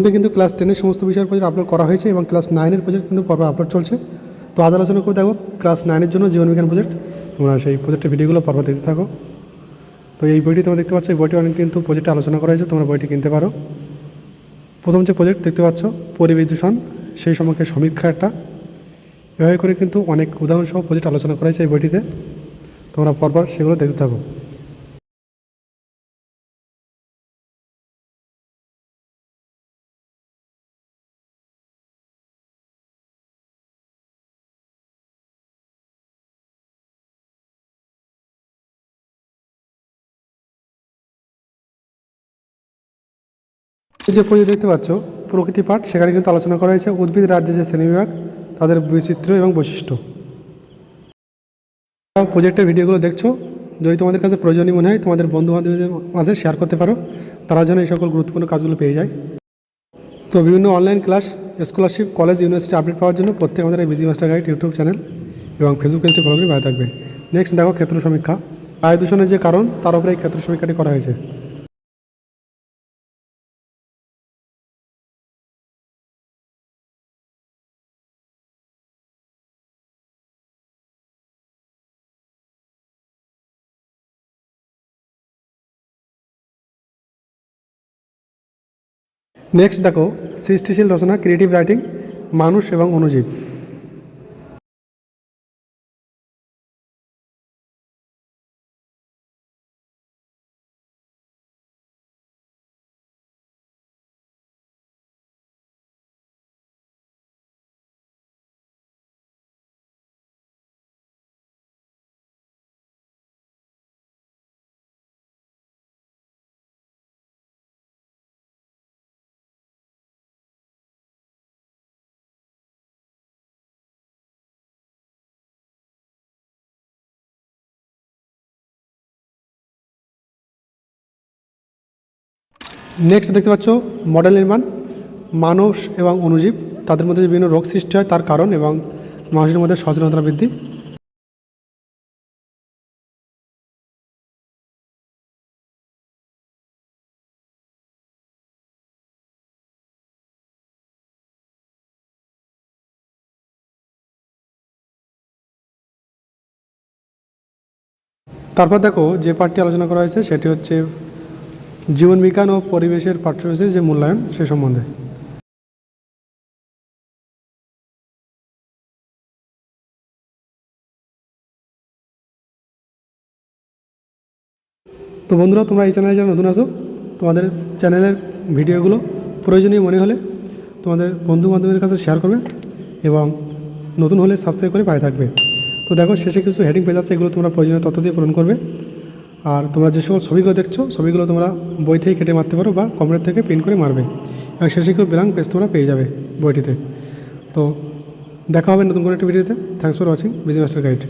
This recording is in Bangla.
ইতিমধ্যে কিন্তু ক্লাস টেনের সমস্ত বিষয়ের প্রজেক্ট আপলোড করা হয়েছে এবং ক্লাস নাইনের প্রজেক্ট কিন্তু পর্ব আপলোড চলছে। তো আজ আলোচনা করে দেখো ক্লাস নাইনের জন্য জীবনবিজ্ঞান প্রজেক্ট তোমরা সেই প্রজেক্টের ভিডিওগুলো পর্ব দেখতে থাকো। তো এই বইটি তোমরা দেখতে পাচ্ছ, এই বইটি অনেক কিন্তু প্রজেক্টে আলোচনা করা হয়েছে, তোমরা বইটি কিনতে পারো। প্রথম যে প্রজেক্ট দেখতে পাচ্ছ, পরিবেশ দূষণ, সেই সম্পর্কে সমীক্ষা একটা। এভাবে করে কিন্তু অনেক উদাহরণ সহ প্রজেক্ট আলোচনা করা হয়েছে এই বইটিতে। তোমরা পরপর সেগুলো দেখতে থাকো। যে প্রজেক্ট দেখতে পাচ্ছ, প্রকৃতি পাঠ, সেখানে কিন্তু আলোচনা করা হয়েছে। উদ্ভিদ রাজ্যে যে শ্রেণীবিভাগ তাদের বৈচিত্র্য এবং বৈশিষ্ট্য। প্রজেক্টের ভিডিওগুলো দেখছ। যদি তোমাদের কাছে প্রয়োজনীয় মনে হয়, তোমাদের বন্ধু বান্ধবীদের মাঝে শেয়ার করতে পারো। তারা যেন এই সকল গুরুত্বপূর্ণ কাজগুলো পেয়ে যায়। তো বিভিন্ন online class scholarship college university update পাওয়ার জন্য প্রত্যেক আমাদের এই BG master guide YouTube channel এবং ফেসবুক পেজটি ফলো করে ভালো থাকবে। নেক্সট দেখো ক্ষেত্র সমীক্ষা। বায়ু দূষণের যে কারণ, তার উপরে এই ক্ষেত্র সমীক্ষাটি করা হয়েছে। নেক্সট দেখো সৃষ্টিশীল রচনা ক্রিয়েটিভ রাইটিং মানুষ এবং অনুজীব নেক্সট দেখতে পাচ্ছ মডেল নির্মাণ মানুষ এবং অনুজীব, তাদের মধ্যে বিভিন্ন রোগ সৃষ্টি হয়, তার কারণ এবং মানুষের মধ্যে সচেতনতা বৃদ্ধি। তারপর দেখো যে পার্টটি আলোচনা করা হয়েছে, সেটি হচ্ছে জীবন বিজ্ঞান ও পরিবেশের পাঠ্যসূচির যে মূল্যায়ন, সে সম্বন্ধে। তো বন্ধুরা, তোমরা এই চ্যানেলে যারা নতুন আসো তোমাদের চ্যানেলের ভিডিওগুলো প্রয়োজনীয় মনে হলে তোমাদের বন্ধু বান্ধবের কাছে শেয়ার করবে এবং নতুন হলে সাবস্ক্রাইব করে পায়ে থাকবে। তো দেখো, শেষে কিছু হেডিং পেজ আছে এগুলো তোমরা প্রয়োজনীয় তথ্য দিয়ে পূরণ করবে। আর তোমরা যে সকল ছবিগুলো দেখছ, ছবিগুলো তোমরা বই থেকে কেটে মারতে পারো বা কম্পিউটার থেকে প্রিন্ট করে মারবে। এবং শেষে কেউ ব্ল্যাঙ্ক পেজ তোমরা পেয়ে যাবে বইটিতে। তো দেখা হবে নতুন কোনো একটি ভিডিওতে thanks for watching BG master guide